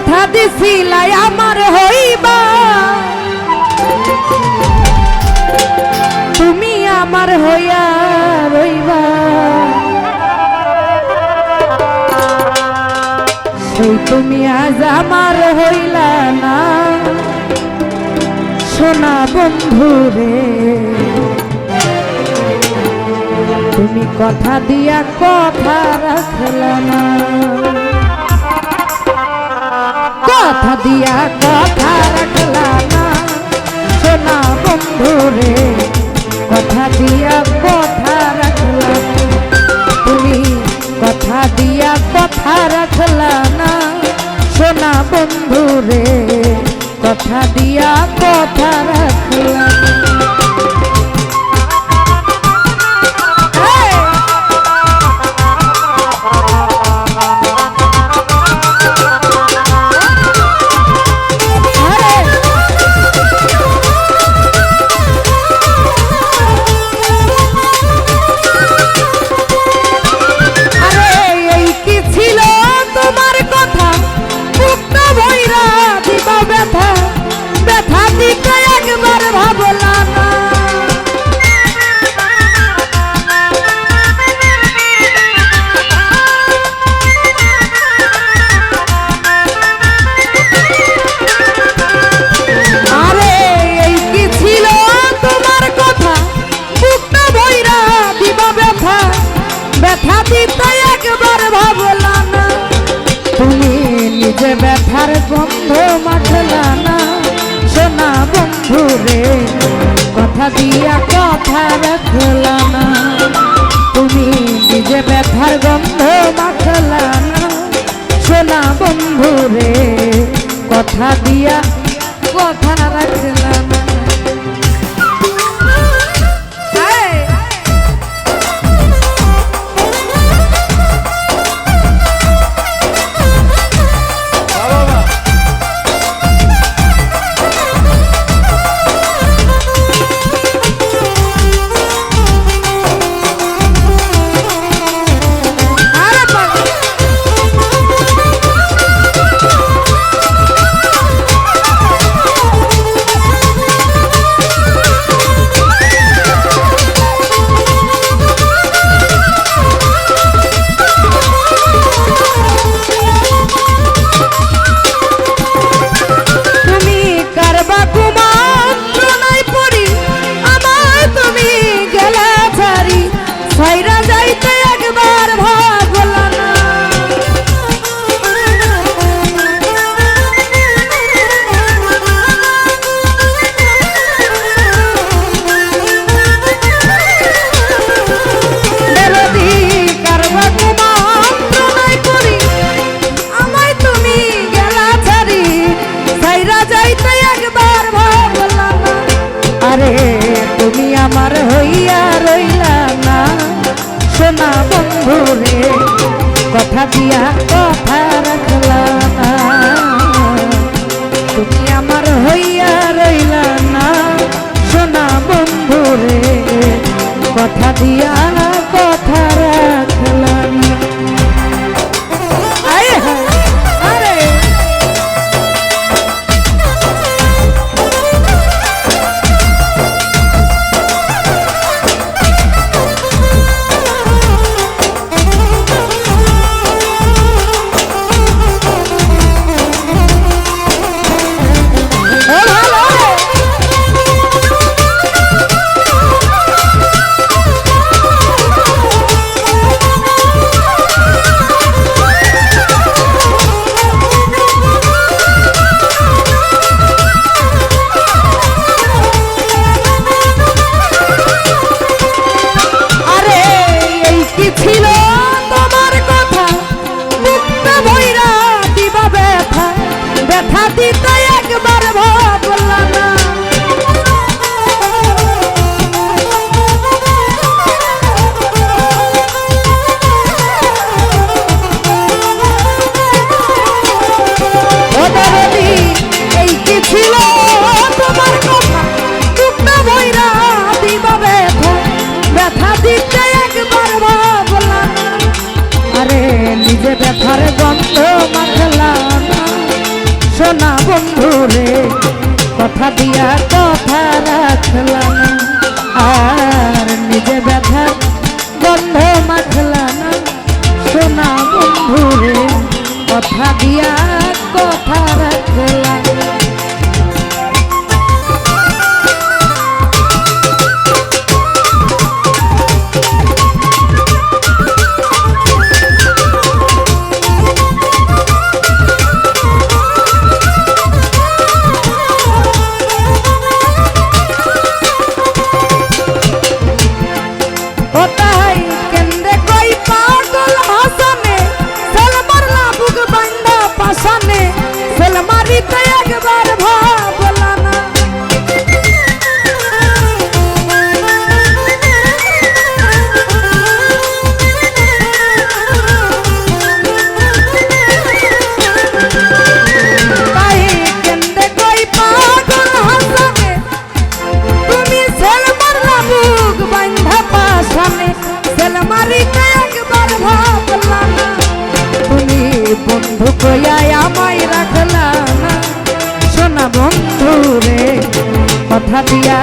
কথা দিছিলাই আমার হইবা। তুমি আমার হইয়া রইবা। সেই তুমি আজ আমার হইলা না। সোনা বন্ধু রে, তুমি কথা দিয়া কথা রাখলা না। কথা দিয়া কথা রাখলা না। সোনা বন্ধু ভাবলা না তুমি নিজে ব্যথার গন্ধ মাখলা না সোনা বন্ধু রে, কথা দিয়া কথা রাখলা সোনা বন্ধু রে, কথা দিয়া কথা রাখলা না তুমি আমার হইয়া রইলা না, সোনা বন্ধু রে, কথা দিয়া দিতে একবার ভাবলাম। আরে নিজে ব্যথার গন্ধ মাখলাম সোনা বন্ধু রে কথা দিয়া কথা सामने फ़िल्म मारी तो एक बार भाई ঢুকয়ায় আমায় রাখলা না। সোনা বন্ধু রে কথা দিয়া